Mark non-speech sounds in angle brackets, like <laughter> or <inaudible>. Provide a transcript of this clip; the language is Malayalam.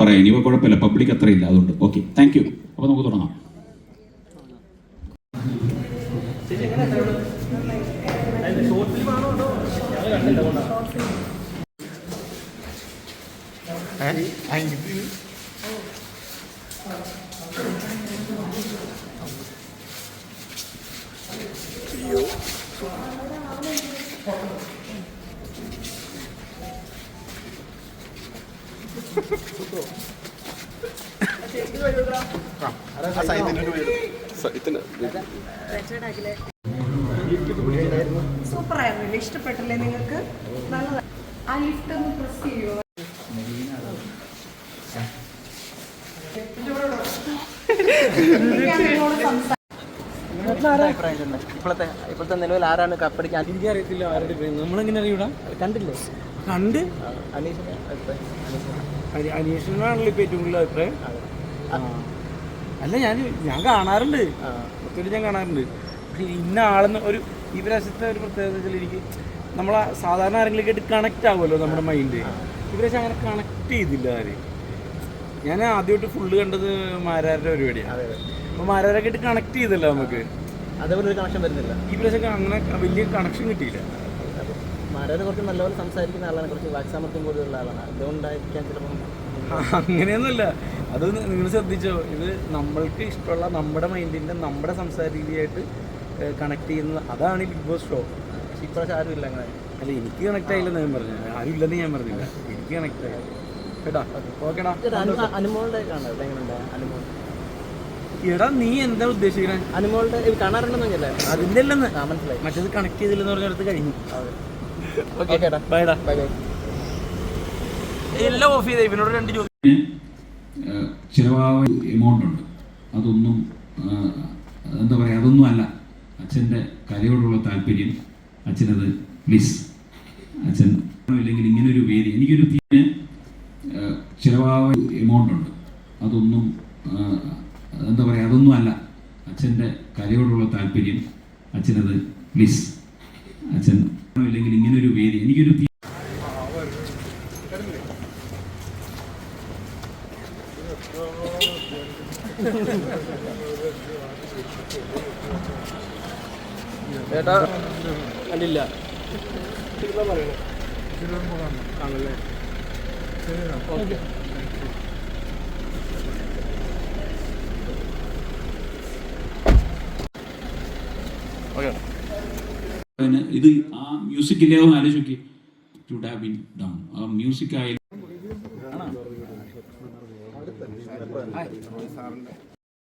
പറയാം ഇനിയിപ്പോൾ കുഴപ്പമില്ല. പബ്ലിക് അത്രയില്ല അതുകൊണ്ട്. ഓക്കെ താങ്ക് യു അപ്പോൾ നമുക്ക് തുടങ്ങാം. സൂപ്പർ ആയിരുന്നില്ലേ ഇഷ്ടപ്പെട്ടില്ലേ നിങ്ങൾക്ക് ആ ലിഫ്റ്റ് ഒന്ന് പ്രസ് ചെയ്യുമോ ഇപ്പോഴത്തെ ഇപ്പോഴത്തെ നിലവിൽ ആരാണ് കപ്പടിക്കാൻ എനിക്കറിയത്തില്ല ആരുടെ നമ്മളെങ്ങനെ അറിയൂടാ? കണ്ടില്ലേ? കണ്ട്? അനീഷിനാണല്ലോ ഇപ്പൊ ഏറ്റവും കൂടുതൽ അഭിപ്രായം. അല്ല ഞാൻ ഞാൻ കാണാറുണ്ട്. ഒത്തിരി ഞാൻ കാണാറുണ്ട്. പക്ഷെ ഇന്ന ആളെന്ന് ഒരു ഈ പ്രാവശ്യത്തെ ഒരു പ്രത്യേകത വെച്ചാൽ എനിക്ക് നമ്മളെ സാധാരണ ആരെങ്കിലും ആയിട്ട് കണക്റ്റ് ആവുമല്ലോ നമ്മുടെ മൈൻഡ് ഈ പ്രാവശ്യം അങ്ങനെ കണക്ട് ചെയ്തില്ല ആര്. ഞാൻ ആദ്യമായിട്ട് ഫുള്ള് കണ്ടത് മാരാരുടെ പരിപാടിയാണ് അപ്പോൾ മാരാരൊക്കെ ആയിട്ട് കണക്ട് ചെയ്തല്ലോ നമുക്ക്. അതേപോലെ ഒരു കണക്ഷൻ വരുന്നില്ല. ഈ പ്രാവശ്യം അങ്ങനെ വലിയ കണക്ഷൻ കിട്ടിയില്ല. അപ്പോൾ കുറച്ച് നല്ലപോലെ സംസാരിക്കുന്ന ആളാണ്. കുറച്ച് വാക്സാമർത്ഥ്യം കൂടുതലുള്ള ആളാണ്. അതുകൊണ്ടായിരിക്കാം ചിലപ്പം <laughs> അങ്ങനെയൊന്നുമില്ല. അത് നിങ്ങൾ ശ്രദ്ധിച്ചോ. ഇത് നമ്മൾക്ക് ഇഷ്ടമുള്ള നമ്മുടെ മൈൻഡിന്റെ നമ്മുടെ സംസാര രീതിയായിട്ട് കണക്ട് ചെയ്യുന്നത് അതാണ് ഈ ബിഗ് ബോസ് ഷോ. പക്ഷേ ഇപ്രാവശ്യം ആരും ഇല്ല അങ്ങനെ. അല്ല എനിക്ക് കണക്ട് ആയില്ലെന്ന് ഞാൻ പറഞ്ഞു ആരും ഇല്ലെന്ന് ഞാൻ പറഞ്ഞില്ല. എനിക്ക് കണക്ട് ആയി. കേട്ടാ? ഓക്കേടാ. അനുമോളുടെ കാണാം അനുമോൾ. എടാ നീ എന്താ ഉദ്ദേശിക്കുന്നത് അനുമോളുടെ കാണാറുണ്ടെന്ന് പറഞ്ഞല്ലേ? അതിന്റെ അല്ലെന്ന്. മനസ്സിലായി. മറ്റേത് കണക്ട് ചെയ്തില്ലെന്ന് പറഞ്ഞിടത്ത് കഴിഞ്ഞു. ഓക്കെ ചേട്ടാ ബൈ ബൈ എല്ലാം ഓഫ് ചെയ്തേ ഇവനോട് രണ്ട് ചോദ്യം. ചിലവായ എമൗണ്ട് ഉണ്ട്. അതൊന്നും എന്താ പറയുക അതൊന്നും അല്ല. അച്ഛന്റെ കലയോടുള്ള താല്പര്യം അച്ഛനത് പ്ലീസ് അച്ഛൻ ഇല്ലെങ്കിൽ ഇങ്ങനൊരു വേദി. എനിക്കൊരു തീരെ ചിലവായ എമൗണ്ട് ഉണ്ട്. അതൊന്നും എന്താ പറയുക അതൊന്നും അല്ല. അച്ഛന്റെ കലയോടുള്ള താല്പര്യം അച്ഛനത് പ്ലീസ് അച്ഛൻ ഇല്ലെങ്കിൽ ഇങ്ങനെ ഒരു വേദി. എനിക്കൊരു ആണല്ലേ? ഓക്കെ. അതിന് ഇത് ആ മ്യൂസിക് ഇല്ലാതെ ആലോചിച്ച് നോക്കി. ടു ബിൻ ഡൗൺ ആ മ്യൂസിക് ആയാലും